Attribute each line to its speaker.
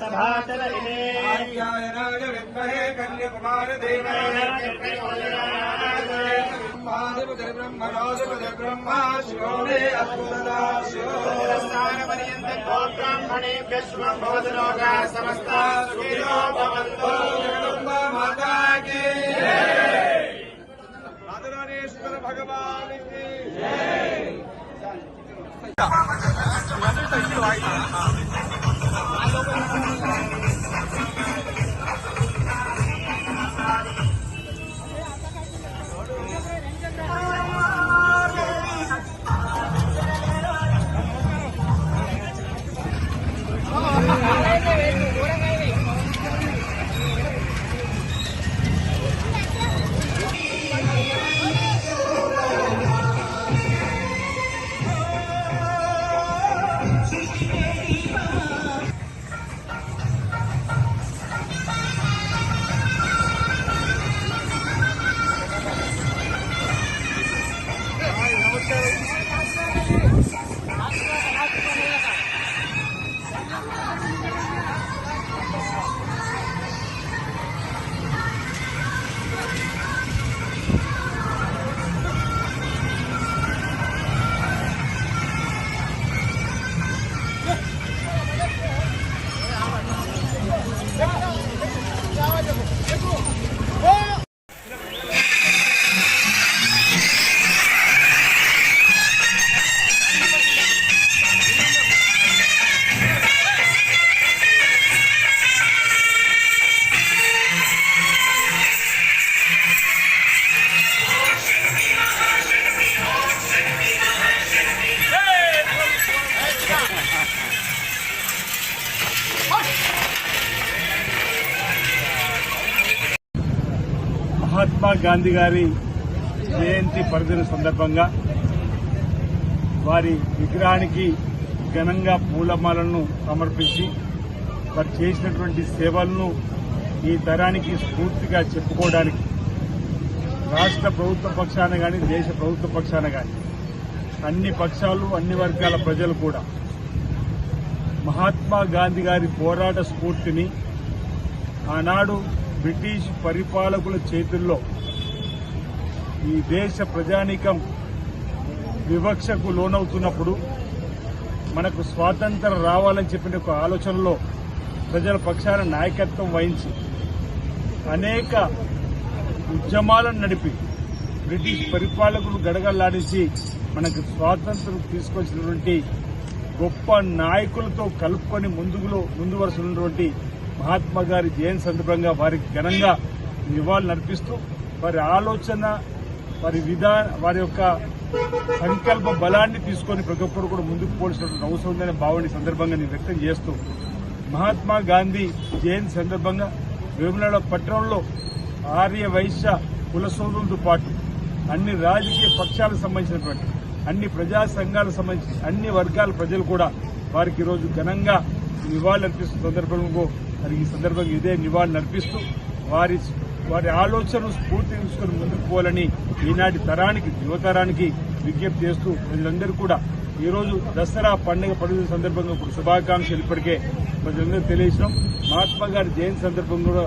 Speaker 1: सभाचल विद्महे कन्याकुमार देवाय ఆర్యాయనాయ విద్మహే కన్యకుమార దేవాయ బ్రహ్మణోధిపతి బ్రహ్మ శివో మే అద్భుతదా శివో జగదంబా మాతా కీ రాధరాణేశ్వర భగవాన్ కీ
Speaker 2: మహాత్మా గాంధీ గారి జయంతి పరిధిన సందర్భంగా వారి విగ్రహానికి ఘనంగా పూలమాలను సమర్పించి వారు చేసినటువంటి సేవలను ఈ తరానికి స్ఫూర్తిగా చెప్పుకోవడానికి రాష్ట్ర ప్రభుత్వ పక్షాన కానీ దేశ ప్రభుత్వ పక్షాన కానీ అన్ని పక్షాలు అన్ని వర్గాల ప్రజలు కూడా మహాత్మా గాంధీ గారి పోరాట స్ఫూర్తిని ఆనాడు బ్రిటిష్ పరిపాలకుల చేతుల్లో ఈ దేశ ప్రజానీకం వివక్షకు లోనవుతున్నప్పుడు మనకు స్వాతంత్రం రావాలని చెప్పిన ఒక ఆలోచనలో ప్రజల పక్షాన నాయకత్వం వహించి అనేక ఉద్యమాలను నడిపి బ్రిటిష్ పరిపాలకులు గడగల్లాడించి మనకు స్వాతంత్రం తీసుకొచ్చినటువంటి గొప్ప నాయకులతో కలుపుకొని ముందులో ముందు వరుస ఉన్నటువంటి మహాత్మా గారి జయంతి సందర్భంగా వారికి ఘనంగా నివాళులు అర్పిస్తూ వారి ఆలోచన వారి విధాన వారి యొక్క సంకల్ప బలాన్ని తీసుకొని ప్రతి ఒక్కరు కూడా ముందుకు పోల్సినటువంటి అవసరం ఉందనే భావన సందర్భంగా నేను వ్యక్తం చేస్తూ మహాత్మా గాంధీ జయంతి సందర్భంగా వేములవాడ పట్టణంలో ఆర్య వైశ్య కుల సోదరులతో పాటు అన్ని రాజకీయ పక్షాలకు సంబంధించినటువంటి అన్ని ప్రజా సంఘాలకు సంబంధించి అన్ని వర్గాల ప్రజలు కూడా వారికి ఈరోజు ఘనంగా నివాళులర్పిస్తున్న సందర్భంలో మరి ఈ సందర్భంగా ఇదే నివాళులర్పిస్తూ వారి వారి ఆలోచనను స్ఫూర్తి తీసుకుని ముందుకు పోవాలని ఈనాటి తరానికి యువతరానికి విజ్ఞప్తి చేస్తూ ప్రజలందరూ కూడా ఈరోజు దసరా పండుగ పండుగ సందర్భంగా ఇప్పుడు శుభాకాంక్షలు ఇప్పటికే ప్రజలందరూ తెలియజేసినాం మహాత్మా గారి జయంతి సందర్భంగా కూడా